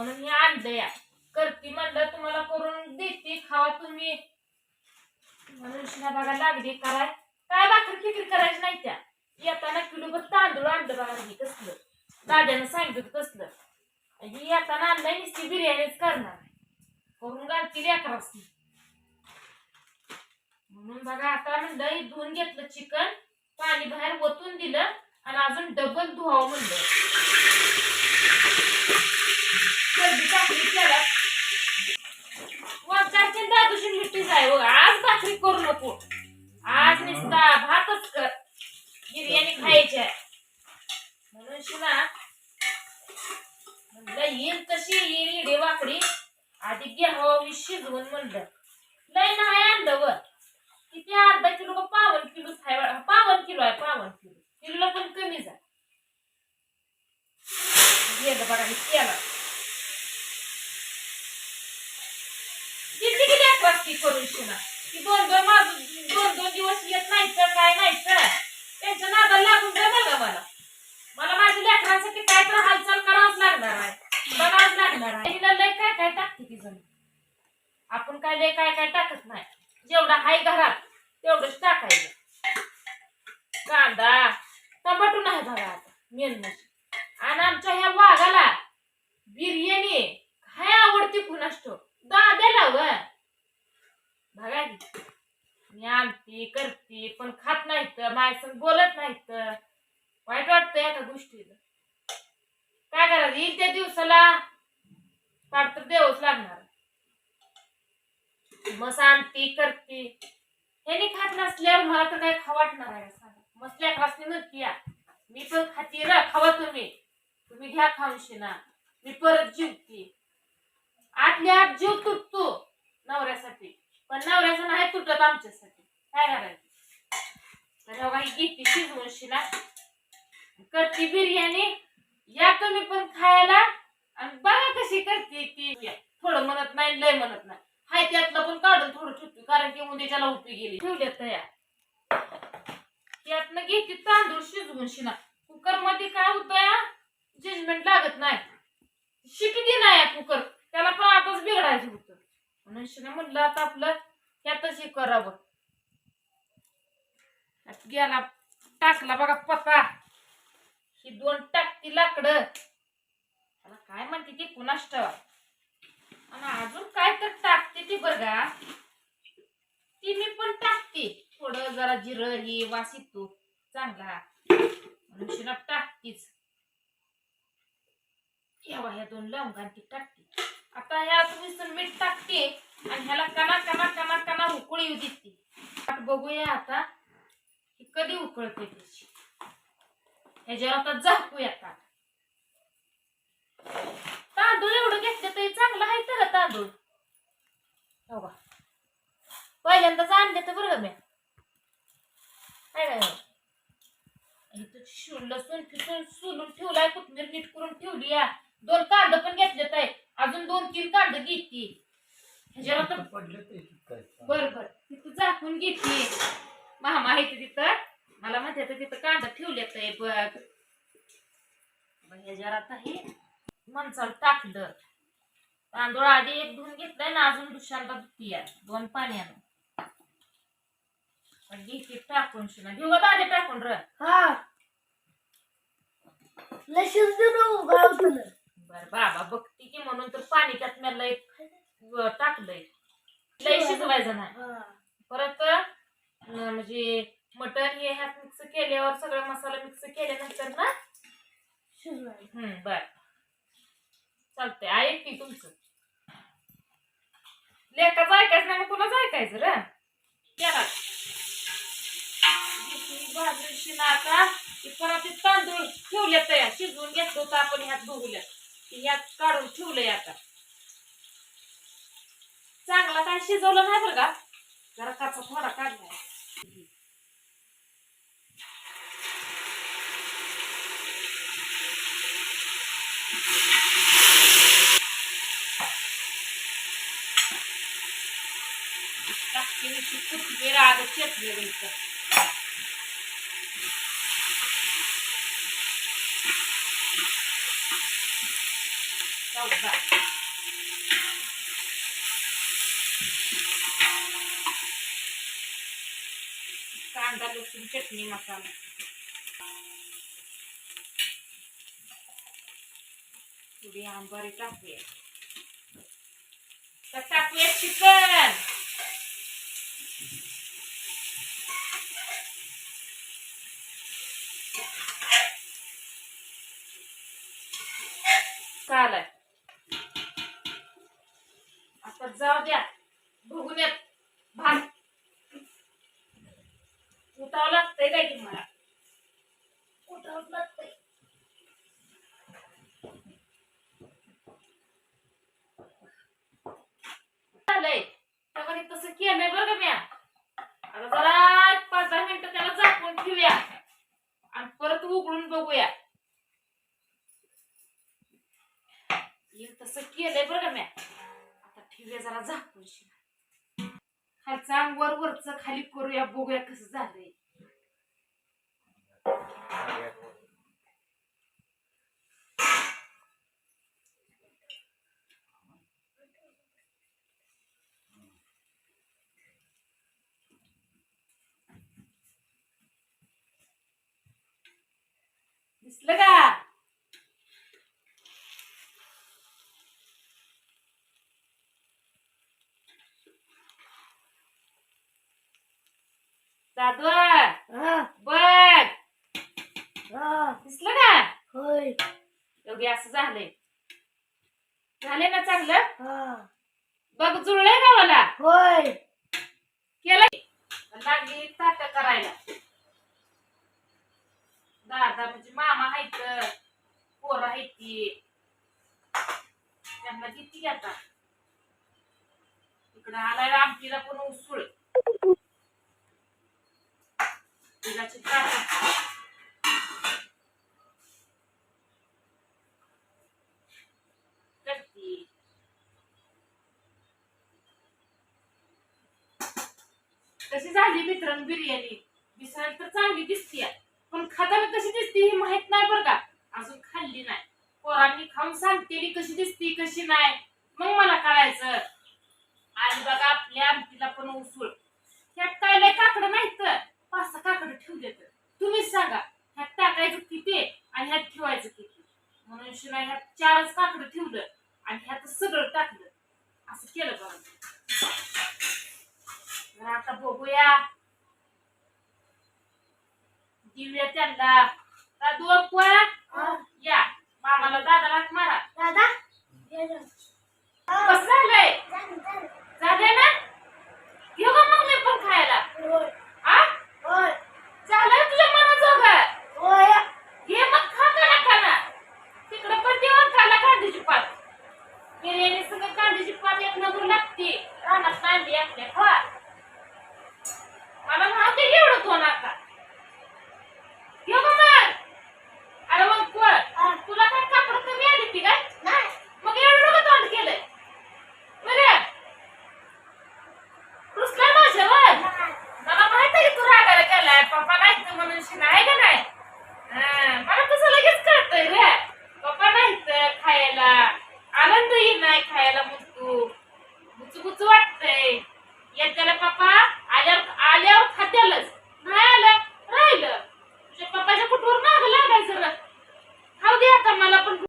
म्हणून मी आणलं या करती म्हणलं तुम्हाला करून देते खावा तुम्ही. म्हणून शिना बघा लागली कराय काय भाकर फिकर करायची नाही त्या. येताना किलोभर तांदूळ आणलं बघा मी कसलं. दाद्यानं सांगितलं कसलं येताना आणलंय नुसती बिर्याणीच करणार करून घालतील अकरासनी म्हणून बघा आता म्हणलं धुवून घेतलं चिकन पाणी बाहेर ओतून दिलं. आणि अजून डबल धुवावं म्हणलं. सर्दी टाकली त्याला वाचारचे दादूशी मिठी आहे हो आज भाकरी करू नको. आज नुसता भातच कर. बिर्याणी खायची आहे. म्हणून शिना म्हणलं येईल तशी येईल इडे वाकडी. आधी घ्यावं मी शिजवून म्हणलं लय नाही आणलं वर किती अर्धा किलो का पावन किलो आहे पावन किलो आहे पावन किलो किलोला पण कमी जा गेलं बघा मी केला किती किती वाजती करून शिना ती दोन दोन माझ दोन दोन दिवस येत नाही तर काय नाही तर त्यांच्या नादाला लागून जा बघा मला मला माझ्या लेकरांसाठी काय तर हालचाल करावंच लागणार आहे बघावंच लागणार आहे तिला लय काय काय टाकते ती जण आपण काय लय काय काय टाकत नाही. जेवढा आहे घरात तेवढंच टाकायचं. कांदा टमाटो नाही बघा आता मेन म्हणजे. आणि आमच्या ह्या वाघाला बिर्याणी काय आवडते कुणास ठेव दाद्याला व बघा की. मी आणते करते पण खात नाहीत माझ्या बोलत नाहीत. वाईट वाटतंय एका गोष्टीला. काय करायचं? येईल त्या दिवसाला. पाठ तर देवच लागणार. मग आणते करते. ह्यानी खात नसल्यावर मला तर काय खावाटणार आहे मसल्या खासने नक्की या मी पण खाते ना खावा तुम्ही. तुम्ही घ्या खाऊनशी ना मी परत जीवती. आतल्या आत जीव तुटतो नवऱ्यासाठी. पण नवऱ्याचा नाही तुटत आमच्यासाठी. काय करायचं? तर बाई ही घेते शिजवून शिना. करते बिर्याणी. या तुम्ही पण खायला. आणि बघा कशी करते ती. थोडं म्हणत नाही लय म्हणत नाही. हाय त्यातलं पण काढून थोडं ठेवतो कारण की उद्याच्याला उपयोगी गेली ठेवल्यात तया. त्यातनं घेते तांदूळ शिजवून शिना. कुकरमध्ये काय होतं जजमेंट लागत नाही. शिकली नाही कुकर त्याला पण आताच बिघडायचं होतं. म्हणून शिना म्हणलं आता आपलं त्यातच हे करावं. गेला टाकला बघा पता ही दोन टाकती लाकडं. त्याला काय म्हणते ते? कुणास ठेवा? आणि अजून काय तर टाकते ती बघा ती मी पण टाकते. थोडं जरा जिरं हे वास येतो. चांगला. म्हणून टाकतीच. ठेवा ह्या दोन लवंगा ती टाकते. आता ह्या तुम्ही मीठ टाकते आणि ह्याला कणा कणा कणा कणा उकळी येऊ देते. बघूया आता की कधी उकळते त्याची. ह्याच्यावर आता झाकूया आता. तांदूळ एवढं घेतलं तरी चांगलं आहे तर तांदूळ. हो का पहिल्यांदाच आणले तर बरं मी. काय काय इथं शु- लसूण फिसून सोलून ठेवलाय कोथमीर नीट करून ठेवली या. दोन कांदा पण घेतलेत आहे. अजून दोन तीन कांदा घेतली ह्याच्यावर आता पडलं ते काय बर बर. तिथं झाकून घेतली मामा आहे तिथं. मला म्हणते तर तिथं कांदा ठेवलेत आहे बघ ह्याच्यावर आता हे मनचाल टाकलं. तांदूळ आधी एक धुवून घेतलाय ना अजून दुसऱ्यांदा धुती दोन पाण्यानं. पण घेते टाकून शिना. घेऊ आधी टाकून र. हा. देऊ बर बाबा बघती की म्हणून तर पाणी त्यात मी लय टाकलंय. लय शिजवायचं नाही. हा. परत म्हणजे मटण हे ह्यात मिक्स केल्यावर सगळं मसाला मिक्स केल्यानंतर ना? शिजवाय हम्म बर. चालतंय. ऐक की तुमचं. लेखाचं ऐकायचं नाही मग कुणाच ऐकायचं र? केला. भाजून आता परत तांदूळ ठेवले तयार शिजवून घेतलं होतं आपण ह्यात बघूल्या ह्यात काढून ठेवलंय आता. चांगला काय शिजवलं नाही बरं का? जरा काचा थोडा काढलाय Thank you. ती कोथिंबीर आलं चेपलेलं कांदा लसूण चटणी मसाला. थोडी आंबारी टाकूया. तर टाकूया चिकन. चालेल आता जाऊ द्या. बघून येत. भात उठावं लागतंय काय तुम्हाला मला उठावंच लागतंय. झालंय त्यामध्ये तसं केलंय बरं का म्या आता जरा एक पाच दहा मिनिटं त्याला झाकून ठेवूया आणि परत उघडून बघूया. हे तसं केलंय बरं का म्या. आता ठेवूया जरा झाकूनशी. शिवाय खालचं अंग वर वरचं खाली करूया बघूया कसं झालंय. दिसलं का? हा, बघ. दिसलं का? होय, एवढी असं झालंय. झाले ना चांगलं? हा, बघ जुळलंय ना मला? होय. केलं लागली ताट करायला. दादा म्हणजे मामा आहेत पोरं आहेत ती. त्यांना किती आता इकडं आलाय आमटीला पण उसुळ. तिलाची करती. कशी झाली मित्रांनो बिर्याणी? दिसायला तर चांगली दिसते पण खाताना कशी दिसते हे माहीत नाही बरं का. अजून खाल्ली नाही. पोरांनी खाऊन सांगतेली कशी दिसती कशी नाही. मग मला कळायचं. आणि बघा आपल्या आमटीला पण उसळ. ह्यात काय लय नाही तर. पाच सहा ठेवले तर. तुम्हीच सांगा ह्यात टाकायचं किती आणि ह्यात ठेवायचं किती म्हणून शिवाय ह्यात चारच काकडं ठेवलं आणि ह्यात सगळं टाकलं. असं केलं बघा. आता बघूया. दिव्या त्यांना पोळ्या? हा, या. मामाला दादाला हाक मारा. दादा? कसं झालंय? झालं, झालं. झालंय ना? घेऊ का मग मी पण खायला. आ? होय,